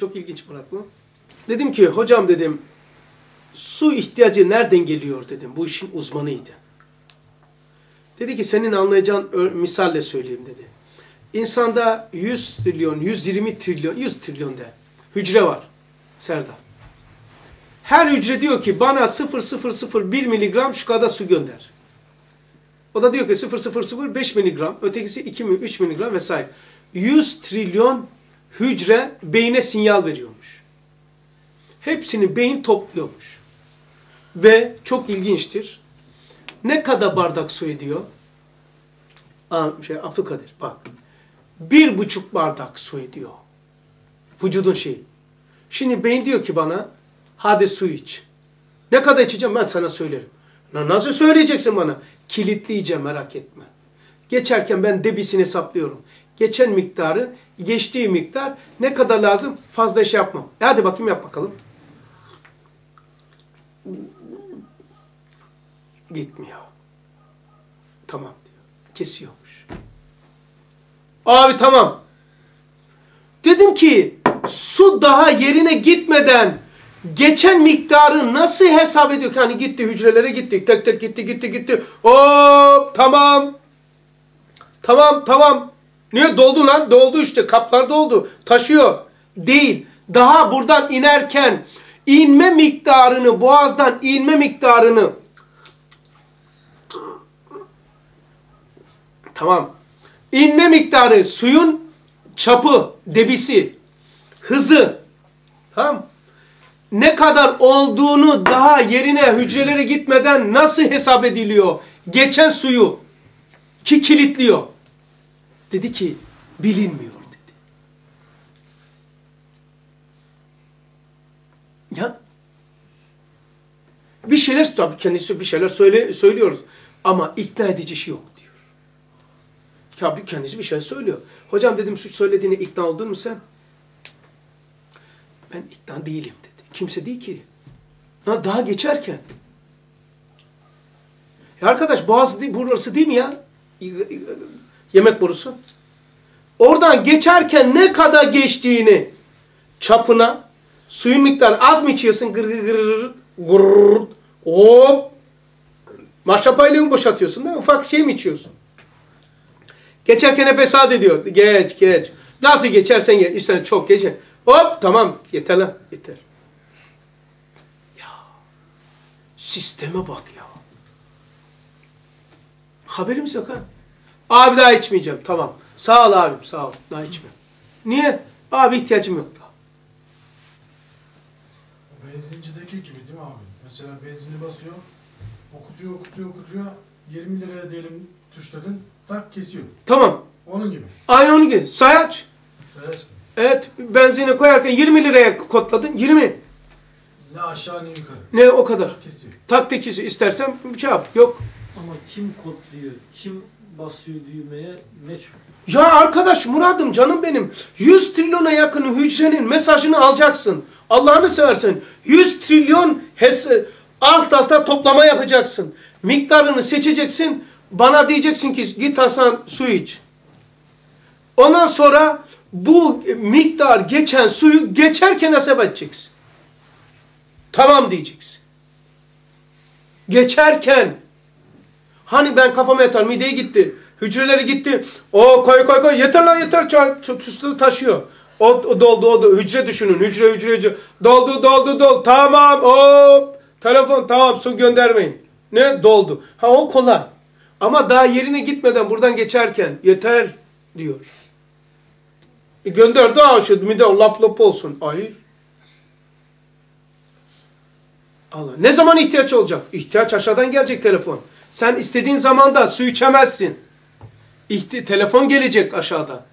Çok ilginç Murat bu. Dedim ki hocam dedim su ihtiyacı nereden geliyor dedim. Bu işin uzmanıydı. Dedi ki senin anlayacağın misalle söyleyeyim dedi. İnsanda 100 trilyon, 120 trilyon, 100 trilyon de hücre var. Serdar. Her hücre diyor ki bana 0,001 miligram şu kadar su gönder. O da diyor ki 0,005 miligram, ötekisi 2 3 miligram vesaire. 100 trilyon hücre beyne sinyal veriyormuş. Hepsini beyin topluyormuş. Ve çok ilginçtir. Ne kadar bardak su ediyor? Aa, şey, Abdülkadir bak. Bir buçuk bardak su ediyor. Vücudun şeyi. Şimdi beyin diyor ki bana hadi su iç. Ne kadar içeceğim ben sana söylerim. Nasıl söyleyeceksin bana? Kilitleyeceğim merak etme. Geçerken ben debisini hesaplıyorum geçen miktarı, geçtiği miktar ne kadar lazım fazla şey yapmam. E hadi bakayım yap bakalım. Gitmiyor. Tamam diyor. Kesiyormuş. Abi tamam. Dedim ki su daha yerine gitmeden geçen miktarı nasıl hesap ediyor? Hani gitti hücrelere gittik. Tek tek gitti gitti gitti. Hop tamam. Tamam tamam. Niye? Doldu lan. Doldu işte. Kaplar doldu. Taşıyor. Değil. Daha buradan inerken inme miktarını, boğazdan inme miktarını tamam. İnme miktarı suyun çapı, debisi, hızı tamam ne kadar olduğunu daha yerine hücrelere gitmeden nasıl hesap ediliyor? Geçen suyu ki kilitliyor. Dedi ki bilinmiyor dedi. Ya bir şeyler tabii kendisi bir şeyler söyle, söylüyoruz ama ikna edici şey yok diyor. Ya kendisi bir şey söylüyor. Hocam dedim suç söylediğine ikna oldun mu sen? Ben ikna değilim dedi. Kimse değil ki. Daha geçerken. Ya arkadaş boğaz değil, burası değil mi ya? Yemek borusu. Oradan geçerken ne kadar geçtiğini çapına suyun miktarı az mı içiyorsun? Gır gır gır gır hop maşrapayla mı boşaltıyorsun da ufak şey mi içiyorsun? Geçerken hep hesap ediyor. Geç geç. Nasıl geçersen geç. İşte çok geç. Hop tamam yeter lan yeter. Ya sisteme bak ya. Haberimiz yok ha. Abi daha içmeyeceğim. Tamam. Sağ ol abim sağ ol. Daha içme. Niye? Abi ihtiyacım yok daha. Benzincideki gibi değil mi abi? Mesela benzini basıyor, okutuyor, okutuyor, okutuyor. 20 liraya diyelim tuşladın, tak kesiyor. Tamam. Onun gibi. Aynı onun gibi. Sayaç. Sayaç. Evet, benzini koyarken 20 liraya kodladın. 20. Ne aşağı ne yukarı. Ne o kadar. Tak kesiyor. Tak tekisi istersen bir şey yap. Yok. Ama kim kodluyor, kim basıyor düğmeye meçhul. Ya arkadaş Muradım canım benim 100 trilyona yakın hücrenin mesajını alacaksın. Allah'ını seversen 100 trilyon alt alta toplama yapacaksın. Miktarını seçeceksin. Bana diyeceksin ki git Hasan su iç. Ondan sonra bu miktar geçen suyu geçerken hesap edeceksin. Tamam diyeceksin. Geçerken Hani ben kafama yatar mideye gitti. Hücreleri gitti. O koy koy koy yeter lan yeter. Tüstü taşıyor. O, o doldu o da hücre düşünün. Hücre hücre hücre. Doldu doldu doldu. Tamam hop. Telefon tamam su göndermeyin. Ne? Doldu. Ha o kolay. Ama daha yerine gitmeden buradan geçerken yeter diyor. E gönder daha şu mide lap lap olsun. Hayır. Allah. Ne zaman ihtiyaç olacak? İhtiyaç aşağıdan gelecek telefon. Sen istediğin zaman da su içemezsin. İhti telefon gelecek aşağıda.